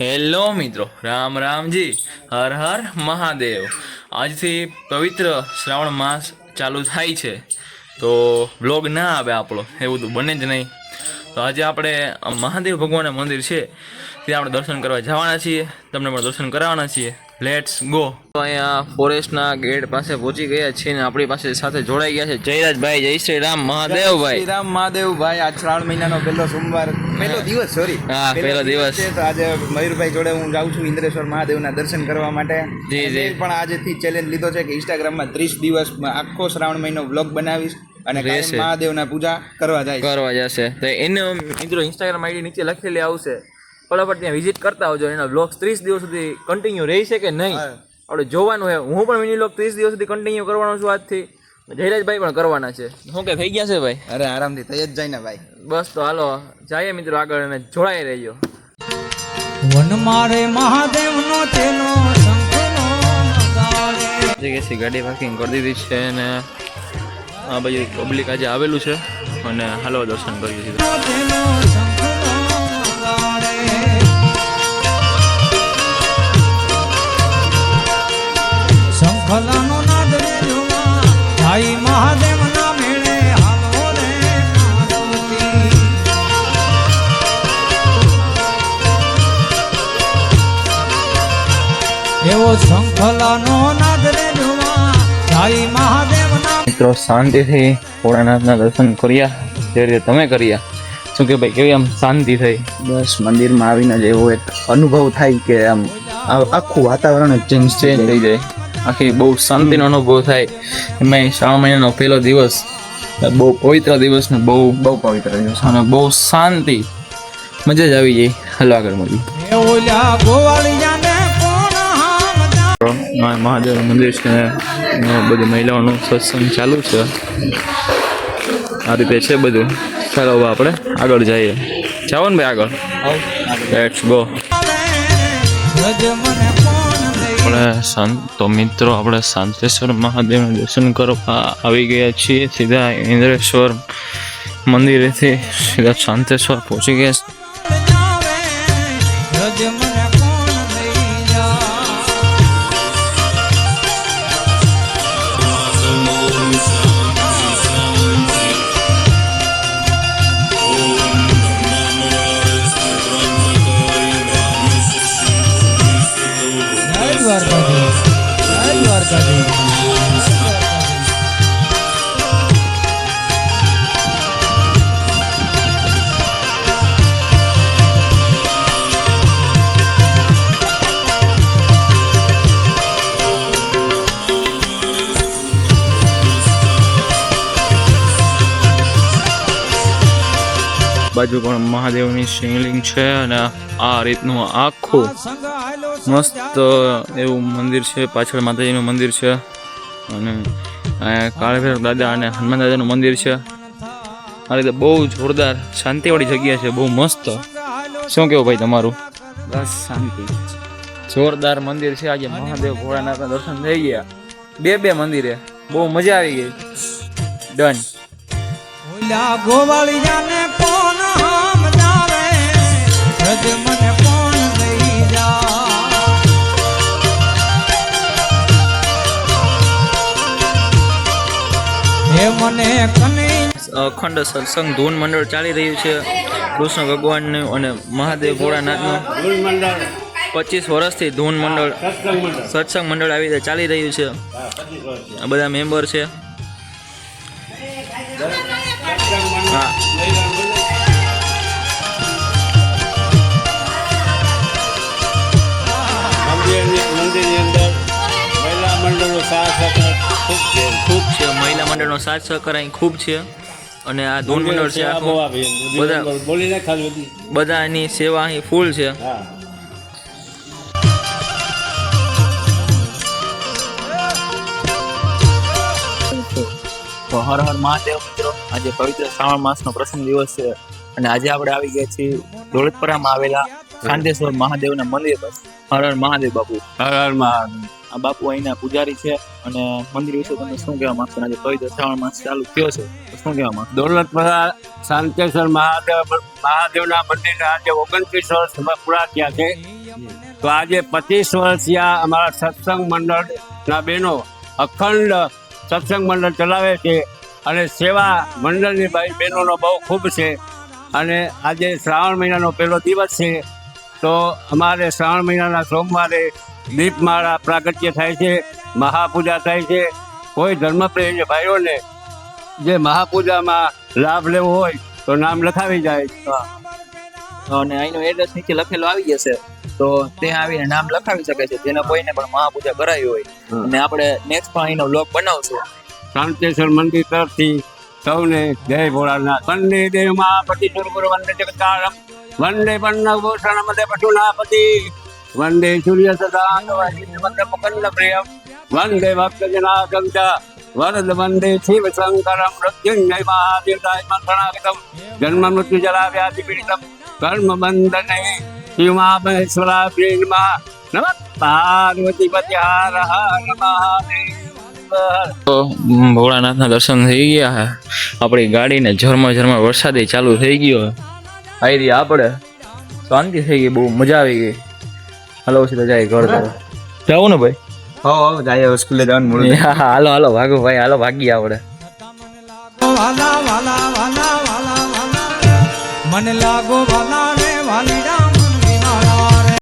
Hello મિત્રો. રામ રામજી. હર હર મહાદેવ. આજથી પવિત્ર શ્રાવણ માસ ચાલુ થાય છે. તો બ્લોગ ના આવે આપણો. એવું તો બને જ નહીં. તો આજે આપણે મહાદેવ ભગવાનના મંદિર છે. ત્યાં આપણે દર્શન કરવા જવાના છીએ. તમને પણ દર્શન કરાવવાના છીએ. લેટ્સ ગો તો અહીંયા ફોરેસ્ટના ગેટ પાસે પહોંચી ગયા છીએ ને આપણી પાસે સાથે જોડાઈ ગયા છે. જયરાજભાઈ જય શ્રી રામ મહાદેવભાઈ. શ્રી રામ મહાદેવભાઈ. આ આજ શ્રાવણ મહિનાનો પહેલો સોમવાર. પહેલો દિવસ સોરી હા, પહેલો દિવસ. છે તો આજે મયુરભાઈ જોડે હું જાઉં છું ઇન્દ્રેશ્વર મહાદેવના દર્શન કરવા માટે. જી, જી. પણ આજેથી ચેલેન્જ લીધો છે કે ઇન્સ્ટાગ્રામમાં ત્રીસ દિવસમાં આખો શ્રાવણ મહિનો વ્લોગ બનાવીશ. અને રહેશે. મહાદેવના પૂજા કરવા જાય કરવા જશે. તો એને મિત્રો ઇન્સ્ટાગ્રામ આઈડી નીચે લખેલી આવશે. ફટાફટ ત્યાં વિઝિટ કરતા આવજો. એના બ્લોગ્સ ત્રીસ દિવસ સુધી કન્ટિન્યુ રહેશે છે કે નહીં. આપણે જોવાનું છે હું પણ મિની બ્લોગ ત્રીસ દિવસ સુધી કન્ટિન્યુ કરવાનો છું આજથી. જયરાજભાઈ પણ કરવાના છે. શું કે થઈ ગયા છે ભાઈ? અરે આરામથી થઈ જ જાય ને ભાઈ. બસ તો હાલો. જઈએ મિત્રો આગળ અને જોડાઈ રહેજો. વન મારે મહાદેવનો તેનો શંખનો ગાડી પાર્કિંગ કરી દીધી છે અને આ બાજુ પબ્લિક આજે આવેલું છે અને હાલો દર્શન કર્યું છે શંખલાનો નાદ ભાઈ. એવો શંખલાનો શાંતિથી ભોળાનાથના દર્શન કર્યા જે રીતે તમે કર્યા. શું કે ભાઈ કેવી આમ શાંતિ થઈ? બસ મંદિરમાં આવીને જ એવો એક અનુભવ થાય કે આમ આ- આખું વાતાવરણ ચેન્જ ચેન્જ થઈ જાય. આખી બહુ શાંતિનો અનુભવ થાય. એમાં શ્રાવણ મહિનાનો પહેલો દિવસ બહુ પવિત્ર દિવસ ને બહુ બહુ પવિત્ર દિવસ. અને બહુ શાંતિ. મજા જ આવી જાય હલવા આગળ મળી હામદા મહાદેવનું મંદિર છે બધી મહિલાઓનું સત્સંગ ચાલુ છે. આ રીતે છે બધું. ચાલો આપણે આગળ જઈએ. જાઓ ને ભાઈ આગળ. લેટ્સ ગો આપણે સંત તો મિત્રો, આપણે શાંતેશ્વર મહાદેવના દર્શન કરવા આવી ગયા છીએ. સીધા ઇન્દ્રેશ્વર મંદિરેથી સીધા શાંતેશ્વર પહોંચી ગયા બાજુ પણ મહાદેવની શિવલિંગ છે અને આ રીતનું આખું મસ્ત એવું મંદિર છે. પાછળ માતાજીનું મંદિર છે. અને કાળભેર કાળભૈરવ દાદા અને હનુમાન દાદાનું મંદિર છે. આ રીતે બહુ જોરદાર શાંતિવાળી જગ્યા છે. બહુ મસ્ત. શું કેવું ભાઈ તમારું? બસ શાંતિ. જોરદાર મંદિર છે. આજે મહાદેવ ભોળાનાથના દર્શન થઈ ગયા. બે બે મંદિરે. બહુ મજા આવી ગઈ. ડન. ગોવાળી જાને કોણ અખંડ સત્સંગ ધૂન મંડળ ચાલી રહ્યું છે. કૃષ્ણ ભગવાનનું અને મહાદેવ ભોળાનાથનું. પચીસ વર્ષથી ધૂન મંડળ, સત્સંગ મંડળ આવી રીતે ચાલી રહ્યું છે. આ બધા મેમ્બર છે. હા. ખૂબ છે ખૂબ છે. મહિલા મંડળનો સાથ સહકાર અહીં ખૂબ છે. અને આ ધૂન મંડળ છે બધા બધા- બધાની સેવા અહીં ફૂલ છે. તો હર હર મહાદેવ મિત્રો આજે પવિત્ર શ્રાવણ માસનો પ્રથમ દિવસ છે. અને આજે આપણે આવી ગયા છીએ દોલતપરામાં આવેલા શાંતેશ્વર મહાદેવના મંદિર પર હર હર મહાદેવ બાપુ. હર હર મહાદેવ. આ બાપુ અહીંના પૂજારી છે અને મંદિર વિશે તમે શું કહેવા માંગશો? આજે પવિત્ર શ્રાવણ માસ ચાલુ થયો છે. શું કહેવા માંગશો? દોલતપરા શાંતેશ્વર મહાદેવ મહાદેવના મંદિરના આજે ઓગણત્રીસ વર્ષ પૂરા થયા છે. તો આજે પચીસ વર્ષિયા અમારા સત્સંગ મંડળના બહેનો અખંડ સત્સંગ મંડળ ચલાવે છે અને સેવા મંડળની બહેનોનો બહુ ખૂબ છે. અને આજે શ્રાવણ મહિનાનો પહેલો દિવસ છે. તો અમારે શ્રાવણ મહિનાના સોમવારે દીપમાળા પ્રાગટ્ય થાય છે મહાપૂજા થાય છે. કોઈ ધર્મપ્રેમી ભાઈઓને જે મહાપૂજામાં લાભ લેવો હોય તો નામ લખાવી જાય. અને અહીંનો એડ્રેસ નીચે લખેલો આવી જશે. તો ત્યાં આવીને નામ લખાવી શકે છે. જેને કોઈને પણ મહાપૂજા કરાવી હોય. અને આપણે નેક્સ્ટ પણ અહીંનો બ્લોગ બનાવશું. શાંતેશ્વર મંદિર તરફથી સૌને જય ભોળાનાથ. દેવ મહાપતિ. સુરગુરુ વંદે જગતારમ. વંદે પન્નભૂષણ મદે પશુનાપતિ. વંદે સૂર્ય સદા વંદે મુકંદ પ્રિયમ. વંદે ભક્ત જનાકમ ચ. વરદ વંદે શિવ શંકરમ. મૃત્યુંજય મહાદેવતાય મંત્રણાગતમ. જન્મ મૃત્યુ જલા વ્યાધિ પીડિતમ. કર્મ બંધને શિવમા શ્રી પ્રેમ નમઃ પાર્વતી પતિ હર હર મહાદેવ. તો ભોળાનાથના દર્શન થઈ ગયા. હે આપણી ગાડીને ઝરમર ઝરમર વરસાદે ચાલુ થઈ ગયો. આવી રહી આપણે શાંતિ થઈ ગઈ બહુ મજા આવી ગઈ. હાલો સીધા જાય ઘર તરફ જાવું ને ભાઈ? હો હો જાય સ્કૂલે જવાનું હા, હાલો હાલો ભાગો ભાઈ હાલો ભાગી આપણે. વાલા વાલા વાલા વાલા વાલા. મને લાગો વાલા ને વાલીડા